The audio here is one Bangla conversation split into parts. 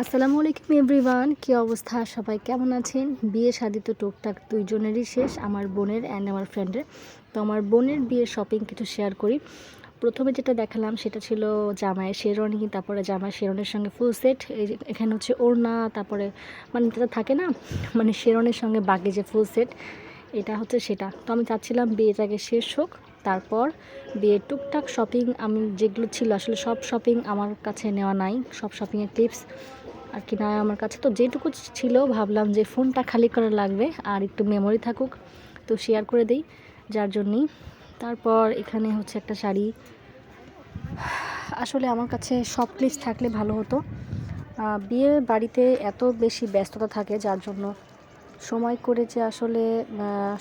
আসসালামু আলাইকুম এভরিওয়ান, কী অবস্থা? সবাই কেমন আছেন? বিয়ে শাদি তো টুকটাক দুইজনেরই শেষ, আমার বোনের অ্যান্ড আমার ফ্রেন্ডের তো আমার বোনের বিয়ের শপিং কিছু শেয়ার করি। প্রথমে যেটা দেখালাম, সেটা ছিল জামাইয়ের শেরওয়ানি, তারপরে জামাই শেরওয়ানির সঙ্গে ফুল সেট এখানে হচ্ছে ওড়না, তারপরে মানে যেটা থাকে না মানে শেরওয়ানির সঙ্গে বাকি যে ফুল সেট এটা হচ্ছে সেটা। তো আমি চাচ্ছিলাম বিয়েটাকে শেষ হোক, তারপর বিয়ের টুকটাক শপিং আমি যেগুলো ছিল, আসলে সব শপিং আমার কাছে নেওয়া নাই, সব শপিংয়ের টিপস আর কি না, আমার কাছে তো যেটুকু ছিল, ভাবলাম যে ফোনটা খালি করা লাগবে আর একটু মেমোরি থাকুক, তো শেয়ার করে দেই, যার জন্যই। তারপর এখানে হচ্ছে একটা শাড়ি। আসলে আমার কাছে সব প্লিস থাকলে ভালো হতো। বিয়ে বাড়িতে এত বেশি ব্যস্ততা থাকে, যার জন্য সময় করে যে আসলে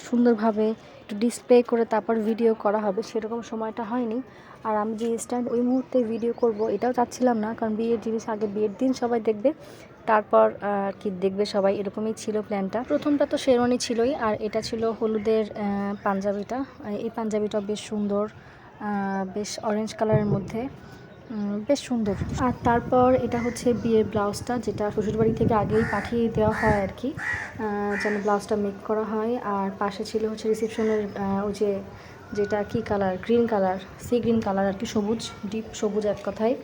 সুন্দরভাবে একটু ডিসপ্লে করে তারপর ভিডিও করা হবে, সেরকম সময়টা হয়নি। আর আমি যে স্ট্যান্ড ওই মুহূর্তে ভিডিও করব, এটাও চাচ্ছিলাম না, কারণ বিয়ের জিনিস আগে বিয়ের দিন সবাই দেখবে, তারপর কি দেখবে সবাই, এরকমই ছিল প্ল্যানটা প্রথমটা তো শেরওয়ানি ছিলই, আর এটা ছিল হলুদের পাঞ্জাবিটা। এই পাঞ্জাবিটা বেশ সুন্দর বেশ অরেঞ্জ কালারের মধ্যে। বেশ সুন্দর। আর তারপর এটা হচ্ছে বিয়ের ব্লাউজটা, যেটা শ্বশুরবাড়ি থেকে আগেই পাঠিয়ে দেওয়া হয় আর কি যেন ব্লাউজটা মেক করা হয়। আর পাশে ছিল হচ্ছে রিসেপশনের ওই যে, যেটা কি colour green colour C green colour আর কি, সবুজ ডিপ সবুজ এক কথায়।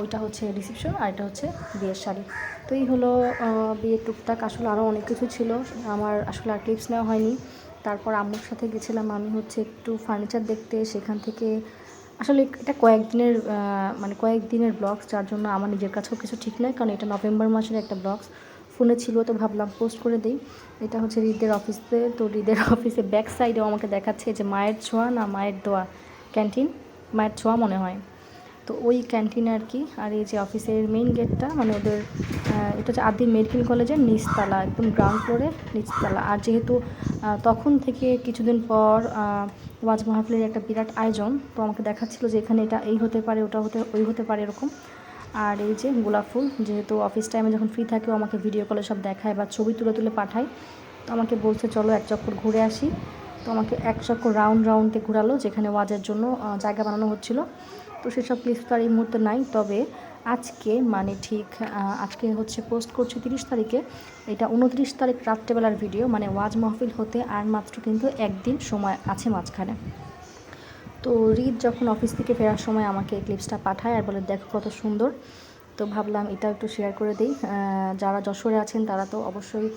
ওইটা হচ্ছে রিসেপশন আর এটা হচ্ছে বিয়ের শাড়ি। তো এই হলো বিয়ের টুকটাক। আসলে আরও অনেক কিছু ছিল, আমার আসলে আর ক্লিপস নেওয়া হয়নি। তারপর আম্মুর সাথে গেছিলাম আমি হচ্ছে একটু ফার্নিচার দেখতে। সেখান থেকে আসলে এটা কয়েকদিনের মানে কয়েকদিনের ব্লগস যার জন্য আমার নিজের কাছেও কিছু ঠিক নয় কারণ এটা নভেম্বর মাসের একটা ব্লগস ফোনে ছিল তো ভাবলাম পোস্ট করে দিই। এটা হচ্ছে হৃদের অফিসে তো হৃদের অফিসে ব্যাক সাইডেও আমাকে দেখাচ্ছে যে মায়ের ছোঁয়া না মায়ের দোয়া। ক্যান্টিন মায়ের ছোঁয়া মনে হয়। তো ওই ক্যান্টিনে আর কি, আর এই যে অফিসের মেইন গেটটা মানে ওদের এটা হচ্ছে আদি মেডিকেল কলেজের নিচতলা, একদম গ্রাউন্ড ফ্লোরে নিচতলা। আর যেহেতু তখন থেকে কিছুদিন পর ওয়াজ মাহফিলের একটা বিরাট আয়োজন, তো আমাকে দেখাচ্ছিল যে এখানে এটা এই হতে পারে, ওটা হতে, ওই হতে পারে এরকম। আর এই যে গোলাপ ফুল, যেহেতু অফিস টাইমে যখন ফ্রি থাকে, ও আমাকে ভিডিও কলে সব দেখায় বা ছবি তুলে তুলে পাঠায়। তো আমাকে বলছে, চলো এক চক্কর ঘুরে আসি। তো আমাকে এক চক্কর রাউন্ড রাউন্ডে ঘোরালো, যেখানে ওয়াজের জন্য জায়গা বানানো হচ্ছিল। তো সেসব ক্লিপস তো আর এই মুহূর্তে নাই। তবে আজকে মানে ঠিক আজকে হচ্ছে পোস্ট করছি তিরিশ তারিখে। এটা উনত্রিশ তারিখ রাত্রেবেলার ভিডিও মানে ওয়াজ মাহফিল হতে আর মাত্র কিন্তু একদিন সময় আছে মাঝখানে। তো রিদ যখন অফিস থেকে ফেরার সময় আমাকে এই ক্লিপসটা পাঠায় আর বলে, দেখো কত সুন্দর। তো ভাবলাম এটা একটু শেয়ার করে দিই। যারা যশোরে আছেন তারা তো অবশ্যই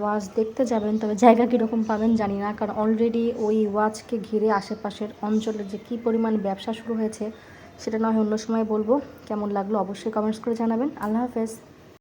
ওয়াজ দেখতে যাবেন, তবে জায়গা কীরকম পাবেন জানি না, কারণ অলরেডি ওই ওয়াচকে ঘিরে আশেপাশের অঞ্চলে যে কী পরিমাণ ব্যবসা শুরু হয়েছে, সেটা নয় অন্য সময় বলব। কেমন লাগল অবশ্যই কমেন্টস করে জানাবেন। আল্লাহ হাফেজ।